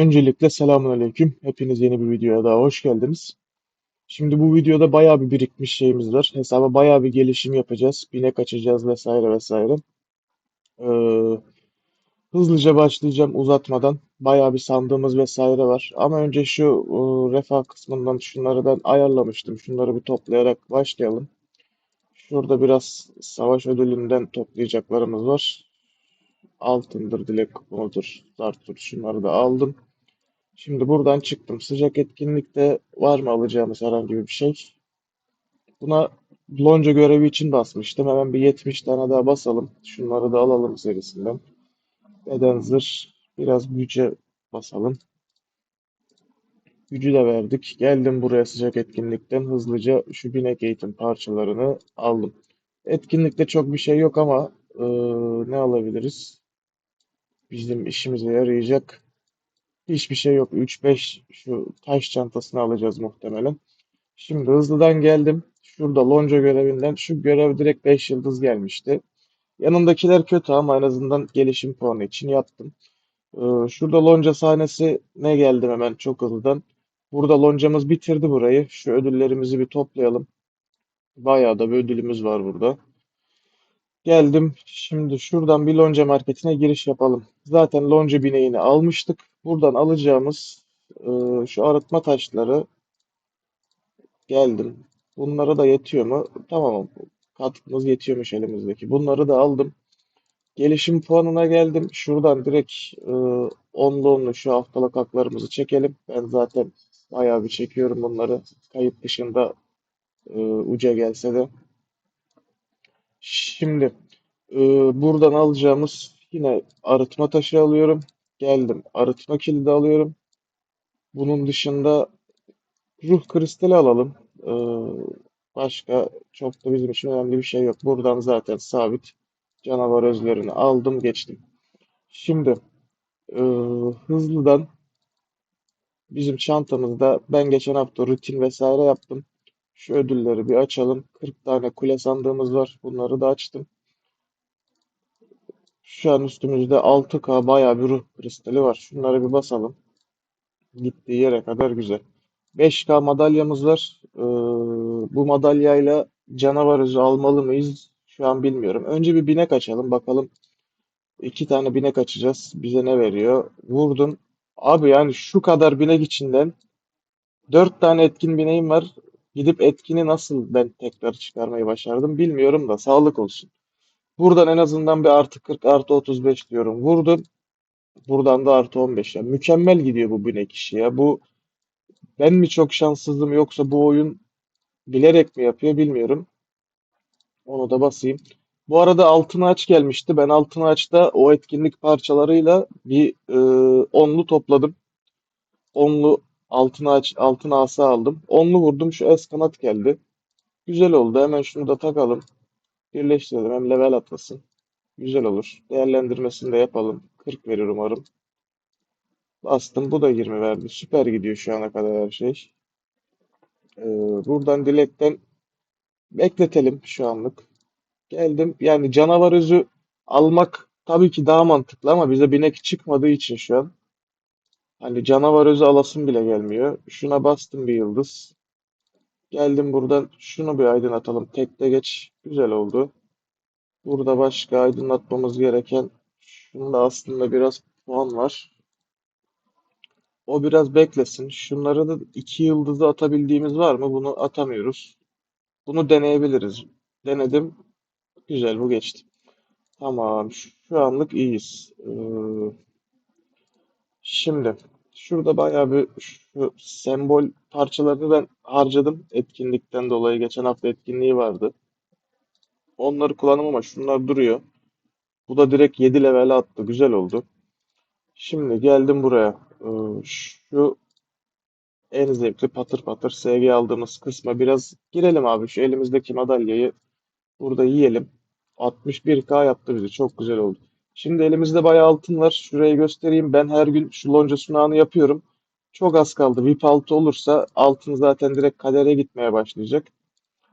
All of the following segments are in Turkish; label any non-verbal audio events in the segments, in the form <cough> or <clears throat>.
Öncelikle selamünaleyküm. Hepiniz yeni bir videoya daha hoş geldiniz. Şimdi bu videoda bayağı bir birikmiş şeyimiz var. Hesaba bayağı bir gelişim yapacağız. Binek açacağız vesaire vesaire. Ee, hızlıca başlayacağım uzatmadan. Bayağı bir sandığımız vesaire var. Ama önce şu e, refah kısmından şunları ben ayarlamıştım. Şunları bir toplayarak başlayalım. Şurada biraz savaş ödülünden toplayacaklarımız var. Altındır, dilek kuponudur, zarttır. Şunları da aldım. Şimdi buradan çıktım. Sıcak etkinlikte var mı alacağımız herhangi bir şey? Buna lonca görevi için basmıştım. Hemen bir 70 tane daha basalım. Şunları da alalım serisinden. Beden zırh. Biraz güce basalım. Gücü de verdik. Geldim buraya sıcak etkinlikten. Hızlıca şu binek eğitim parçalarını aldım. Etkinlikte çok bir şey yok ama eee, ne alabiliriz? Bizim işimize yarayacak. Hiçbir şey yok. 3-5 şu taş çantasını alacağız muhtemelen. Şimdi hızlıdan geldim. Şurada lonca görevinden şu görev direkt 5 yıldız gelmişti. Yanımdakiler kötü ama en azından gelişim puanı için yaptım. Ee, şurada lonca sahnesi ne geldim hemen çok hızlıdan. Burada loncamız bitirdi burayı. Şu ödüllerimizi bir toplayalım. Bayağı da bir ödülümüz var burada. Geldim. Şimdi şuradan bir lonca marketine giriş yapalım. Zaten lonca bineğini almıştık. Buradan alacağımız e, şu arıtma taşları geldim. Bunlara da yetiyor mu? Tamam. Katkımız yetiyormuş elimizdeki. Bunları da aldım. Gelişim puanına geldim. Şuradan direkt e, onlu onlu şu haftalık haklarımızı çekelim. Ben zaten bayağı bir çekiyorum bunları. Kayıt dışında e, uca gelse de. Şimdi e, buradan alacağımız yine arıtma taşı alıyorum. Geldim. Arıtma kilidi alıyorum. Bunun dışında ruh kristali alalım. E, başka çok da bizim için önemli bir şey yok. Buradan zaten sabit canavar özlerini aldım geçtim. Şimdi e, hızlıdan bizim çantamızda ben geçen hafta rutin vesaire yaptım. Şu ödülleri bir açalım. 40 tane kule sandığımız var. Bunları da açtım. Şu an üstümüzde 6K bayağı bir ruh kristali var. Şunları bir basalım. Gittiği yere kadar güzel. 5K madalyamız var. Ee, bu madalyayla canavar özü almalı mıyız? Şu an bilmiyorum. Önce bir binek açalım. Bakalım. İki tane binek açacağız. Bize ne veriyor? Vurdum. Abi yani şu kadar binek içinden 4 tane etkin bineğim var. Gidip etkini nasıl ben tekrar çıkarmayı başardım bilmiyorum da sağlık olsun. Buradan en azından bir artı 40 artı 35 diyorum. Vurdum. Buradan da artı 15. Ya mükemmel gidiyor bu binek işi ya. Bu ben mi çok şanssızım yoksa bu oyun bilerek mi yapıyor bilmiyorum. Onu da basayım. Bu arada altın ağaç gelmişti. Ben altın ağaçta o etkinlik parçalarıyla bir e, onlu topladım. Onlu altın ağaç, altın asa aldım. Onlu vurdum şu es kanat geldi. Güzel oldu. Hemen şunu da takalım. Birleştirelim. Hem level atlasın. Güzel olur. Değerlendirmesini de yapalım. 40 verir umarım. Bastım. Bu da 20 verdi. Süper gidiyor şu ana kadar her şey. Ee, buradan dilekten bekletelim şu anlık. Geldim. Yani canavar özü almak tabii ki daha mantıklı ama bize binek çıkmadığı için şu an. Hani canavar özü alasım bile gelmiyor. Şuna bastım bir yıldız. Geldim buradan şunu bir aydınlatalım. Tekte geç. Güzel oldu. Burada başka aydınlatmamız gereken şunda aslında biraz puan var. O biraz beklesin. Şunları da iki yıldızı atabildiğimiz var mı? Bunu atamıyoruz. Bunu deneyebiliriz. Denedim. Güzel bu geçti. Tamam. Şu anlık iyiyiz. Ee, şimdi şurada bayağı bir şu sembol parçalarını ben harcadım. Etkinlikten dolayı. Geçen hafta etkinliği vardı. Onları kullandım ama şunlar duruyor. Bu da direkt 7 level'e attı. Güzel oldu. Şimdi geldim buraya. Ee, şu en zevkli patır patır SG aldığımız kısma biraz girelim abi. Şu elimizdeki madalyayı burada yiyelim. 61K yaptı bizi. Çok güzel oldu. Şimdi elimizde bayağı altın var. Şurayı göstereyim. Ben her gün şu lonca sunağını yapıyorum. Çok az kaldı. VIP 6 olursa altın zaten direkt kadere gitmeye başlayacak.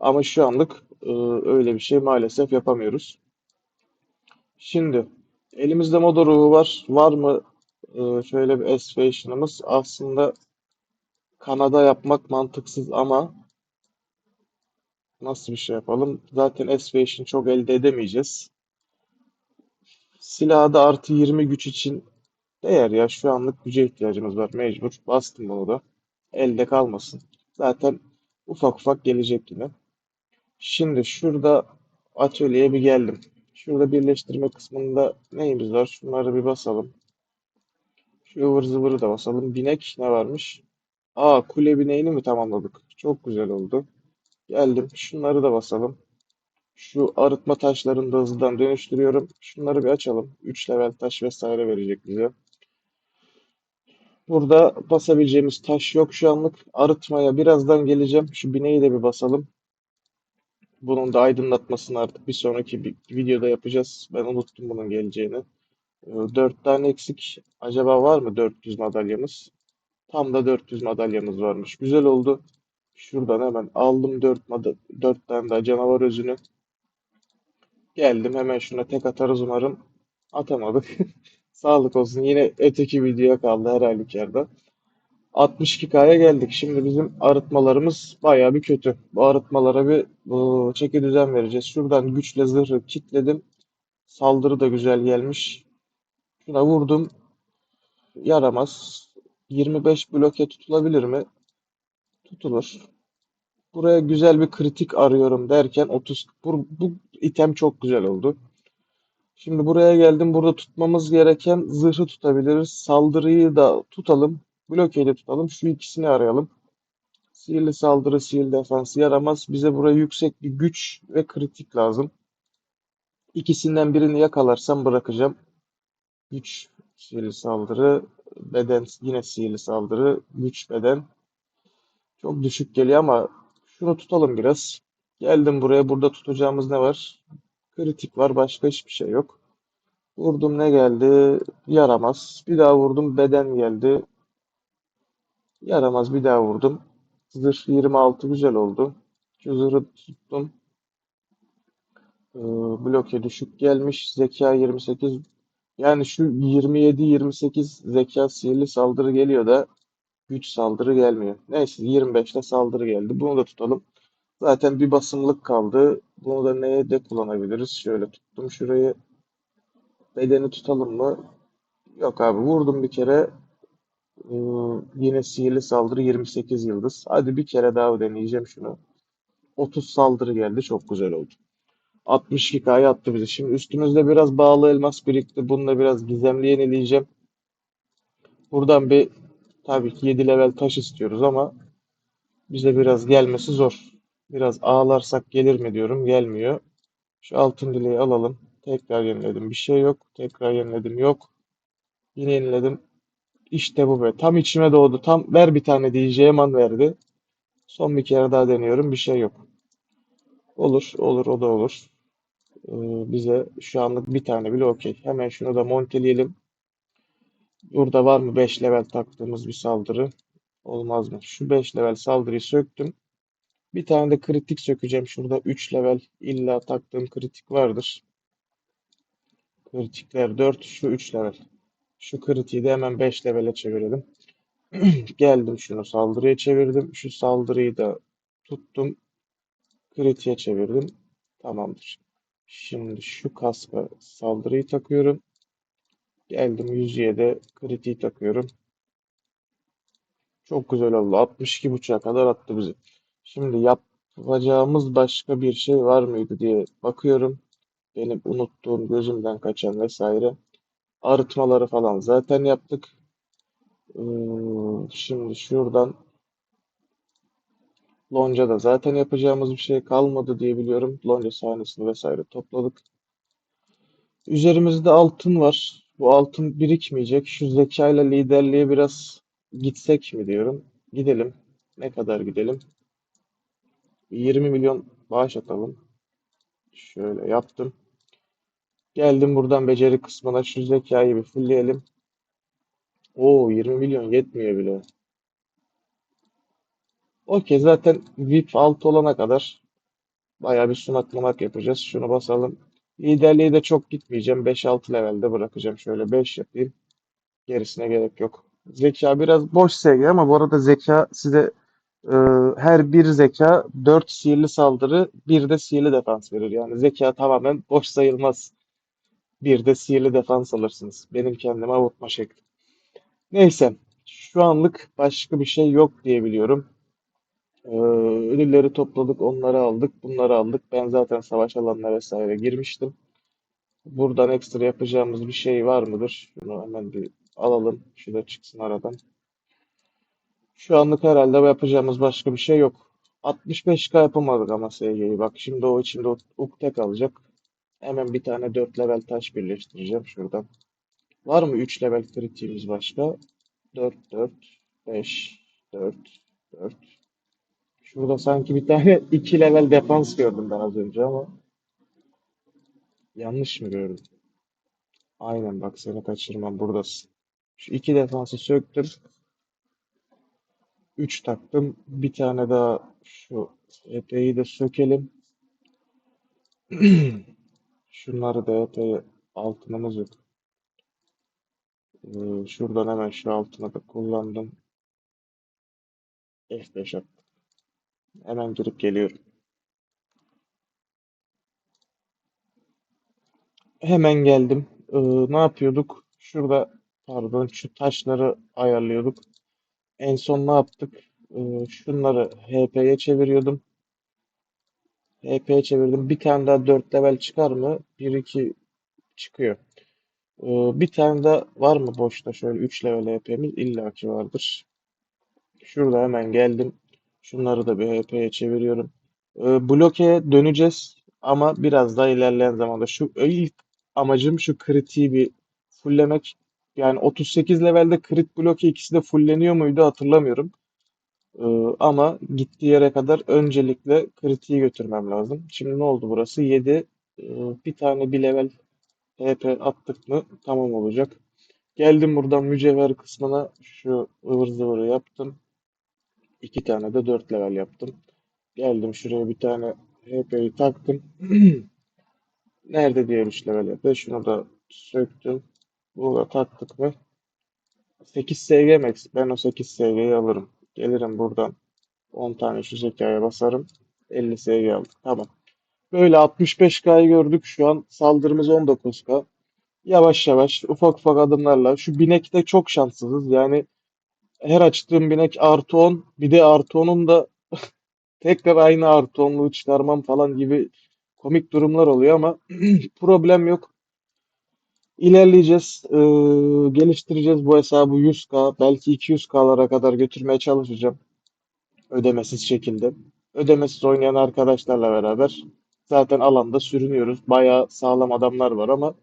Ama şu anlık e, öyle bir şey maalesef yapamıyoruz. Şimdi elimizde moda ruhu var. Var mı Ee, şöyle bir S-Fashion'ımız. Aslında Kanada yapmak mantıksız ama nasıl bir şey yapalım? Zaten S-Fashion çok elde edemeyeceğiz. Silahı da artı 20 güç için değer ya. Şu anlık güce ihtiyacımız var. Mecbur. Bastım bunu da. Elde kalmasın. Zaten ufak ufak gelecek yine. Şimdi şurada atölyeye bir geldim. Şurada birleştirme kısmında neyimiz var? Şunları bir basalım. Şu ıvır zıvırı da basalım. Binek ne varmış? Aa kule bineğini mi tamamladık? Çok güzel oldu. Geldim. Şunları da basalım. Şu arıtma taşlarını da hızlıdan dönüştürüyorum. Şunları bir açalım. 3 level taş vesaire verecek bize. Burada basabileceğimiz taş yok şu anlık. Arıtmaya birazdan geleceğim. Şu bineği de bir basalım. Bunun da aydınlatmasını artık bir sonraki bir videoda yapacağız. Ben unuttum bunun geleceğini. Ee, 4 tane eksik. Acaba var mı 400 madalyamız? Tam da 400 madalyamız varmış. Güzel oldu. Şuradan hemen aldım 4, mada 4 tane daha canavar özünü. Geldim hemen şuna tek atarız umarım. Atamadık. <laughs> Sağlık olsun. Yine öteki videoya kaldı her halükarda. 62K'ya geldik. Şimdi bizim arıtmalarımız bayağı bir kötü. Bu arıtmalara bir bu, çeki düzen vereceğiz. Şuradan güçle zırhı kilitledim. Saldırı da güzel gelmiş. Şuna vurdum. Yaramaz. 25 bloke tutulabilir mi? Tutulur. Buraya güzel bir kritik arıyorum derken 30 bu, bu item çok güzel oldu. Şimdi buraya geldim. Burada tutmamız gereken zırhı tutabiliriz. Saldırıyı da tutalım. Blokeyi de tutalım. Şu ikisini arayalım. Sihirli saldırı, sihirli defans yaramaz. Bize buraya yüksek bir güç ve kritik lazım. İkisinden birini yakalarsam bırakacağım. Güç, sihirli saldırı, beden, yine sihirli saldırı, güç, beden. Çok düşük geliyor ama şunu tutalım biraz. Geldim buraya. Burada tutacağımız ne var? Kritik var. Başka hiçbir şey yok. Vurdum ne geldi? Yaramaz. Bir daha vurdum. Beden geldi. Yaramaz. Bir daha vurdum. Zırh 26 güzel oldu. Şu zırhı tuttum. Ee, bloke düşük gelmiş. Zeka 28. Yani şu 27-28 zeka sihirli saldırı geliyor da güç saldırı gelmiyor. Neyse 25'te saldırı geldi. Bunu da tutalım. Zaten bir basımlık kaldı. Bunu da neye de kullanabiliriz? Şöyle tuttum şurayı. Bedeni tutalım mı? Yok abi vurdum bir kere. Ee, yine sihirli saldırı 28 yıldız. Hadi bir kere daha deneyeceğim şunu. 30 saldırı geldi. Çok güzel oldu. 62K'yı attı bize. Şimdi üstümüzde biraz bağlı elmas birikti. Bununla biraz gizemli yenileyeceğim. Buradan bir tabii ki 7 level taş istiyoruz ama bize biraz gelmesi zor. Biraz ağlarsak gelir mi diyorum. Gelmiyor. Şu altın dileği alalım. Tekrar yeniledim. Bir şey yok. Tekrar yeniledim. Yok. Yine yeniledim. İşte bu be. Tam içime doğdu. Tam ver bir tane diyeceğim an verdi. Son bir kere daha deniyorum. Bir şey yok. Olur. Olur. O da olur. Ee, bize şu anlık bir tane bile okey. Hemen şunu da monteleyelim. Burada var mı 5 level taktığımız bir saldırı? Olmaz mı? Şu 5 level saldırıyı söktüm. Bir tane de kritik sökeceğim. Şurada 3 level illa taktığım kritik vardır. Kritikler 4. Şu 3 level. Şu kritiği de hemen 5 levele çevirelim. <clears throat> Geldim şunu saldırıya çevirdim. Şu saldırıyı da tuttum. Kritiğe çevirdim. Tamamdır. Şimdi şu kaska saldırıyı takıyorum. Geldim yüzüğe de kritiği takıyorum. Çok güzel oldu. 62.5'a kadar attı bizi. Şimdi yapacağımız başka bir şey var mıydı diye bakıyorum. Benim unuttuğum, gözümden kaçan vesaire. Arıtmaları falan zaten yaptık. Ee, şimdi şuradan Lonca'da zaten yapacağımız bir şey kalmadı diye biliyorum. Lonca sahnesini vesaire topladık. Üzerimizde altın var. Bu altın birikmeyecek. Şu zekayla liderliğe biraz gitsek mi diyorum. Gidelim. Ne kadar gidelim? 20 milyon bağış atalım. Şöyle yaptım. Geldim buradan beceri kısmına şu zekayı bir fullleyelim. Oo 20 milyon yetmiyor bile. Okey zaten VIP altı olana kadar bayağı bir sunak munak yapacağız. Şunu basalım. Liderliğe de çok gitmeyeceğim. 5-6 levelde bırakacağım. Şöyle 5 yapayım. Gerisine gerek yok. Zeka biraz boş SG ama bu arada zeka size e, her bir zeka 4 sihirli saldırı, bir de sihirli defans verir. Yani zeka tamamen boş sayılmaz. Bir de sihirli defans alırsınız. Benim kendime avutma şekli. Neyse. Şu anlık başka bir şey yok diye biliyorum. Ee, topladık, onları aldık, bunları aldık. Ben zaten savaş alanına vesaire girmiştim. Buradan ekstra yapacağımız bir şey var mıdır? Şunu hemen bir alalım. Şu da çıksın aradan. Şu anlık herhalde yapacağımız başka bir şey yok. 65k yapamadık ama SG'yi. Bak şimdi o içinde ukde kalacak. Hemen bir tane 4 level taş birleştireceğim şuradan. Var mı 3 level kritiğimiz başka? 4, 4, 5, 4, 4. Şurada sanki bir tane <laughs> 2 level defans gördüm ben az önce ama yanlış mı gördüm? Aynen bak seni kaçırmam buradasın. Şu iki defansı söktüm. 3 taktım. Bir tane daha şu EP'yi de sökelim. <clears throat> Şunları da EP'yi altınımız yok. Ee, şuradan hemen şu altına da kullandım. F5 attım. Hemen girip geliyorum. Hemen geldim. Ee, ne yapıyorduk? Şurada pardon şu taşları ayarlıyorduk. En son ne yaptık? Ee, şunları HP'ye çeviriyordum. HP'ye çevirdim. Bir tane daha 4 level çıkar mı? 1 2 çıkıyor. Ee, bir tane daha var mı boşta şöyle 3 level HP'miz illaki vardır. Şurada hemen geldim. Şunları da bir HP'ye çeviriyorum. Ee, bloke döneceğiz ama biraz daha ilerleyen zamanda. Şu ilk amacım şu kritiği bir fulllemek. Yani 38 levelde crit bloke ikisi de fulleniyor muydu hatırlamıyorum. Ee, ama gittiği yere kadar öncelikle kritiği götürmem lazım. Şimdi ne oldu burası? 7. Ee, bir tane bir level HP attık mı tamam olacak. Geldim buradan mücevher kısmına şu ıvır zıvırı yaptım. İki tane de 4 level yaptım. Geldim şuraya bir tane HP'yi taktım. <clears throat> Nerede diğer 3 level HP? Şunu da söktüm. Bunu da taktık mı? 8 SG max. Ben o 8 SG'yi alırım. Gelirim buradan 10 tane şu zekaya basarım. 50 SG aldık. Tamam. Böyle 65K'yı gördük. Şu an saldırımız 19K. Yavaş yavaş ufak ufak adımlarla. Şu binekte çok şanssızız. Yani her açtığım binek artı 10. Bir de artı 10'un da <laughs> tekrar aynı artı 10'luğu çıkarmam falan gibi komik durumlar oluyor ama <clears throat> problem yok. İlerleyeceğiz. Ee, geliştireceğiz bu hesabı 100K belki 200K'lara kadar götürmeye çalışacağım. Ödemesiz şekilde. Ödemesiz oynayan arkadaşlarla beraber zaten alanda sürünüyoruz. Bayağı sağlam adamlar var ama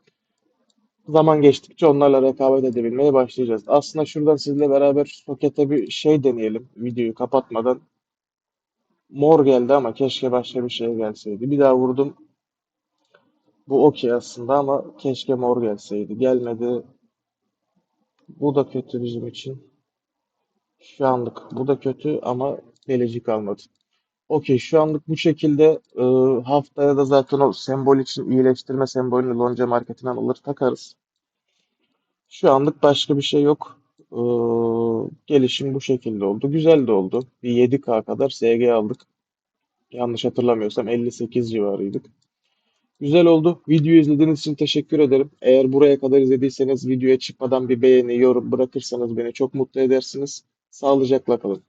zaman geçtikçe onlarla rekabet edebilmeye başlayacağız. Aslında şuradan sizinle beraber sokete bir şey deneyelim. Videoyu kapatmadan. Mor geldi ama keşke başka bir şey gelseydi. Bir daha vurdum. Bu okey aslında ama keşke mor gelseydi. Gelmedi. Bu da kötü bizim için. Şu anlık bu da kötü ama delici kalmadı. Okey şu anlık bu şekilde e, haftaya da zaten o sembol için iyileştirme sembolünü lonca marketinden alır takarız. Şu anlık başka bir şey yok. E, gelişim bu şekilde oldu. Güzel de oldu. Bir 7K kadar SG aldık. Yanlış hatırlamıyorsam 58 civarıydık. Güzel oldu. Videoyu izlediğiniz için teşekkür ederim. Eğer buraya kadar izlediyseniz videoya çıkmadan bir beğeni, yorum bırakırsanız beni çok mutlu edersiniz. Sağlıcakla kalın.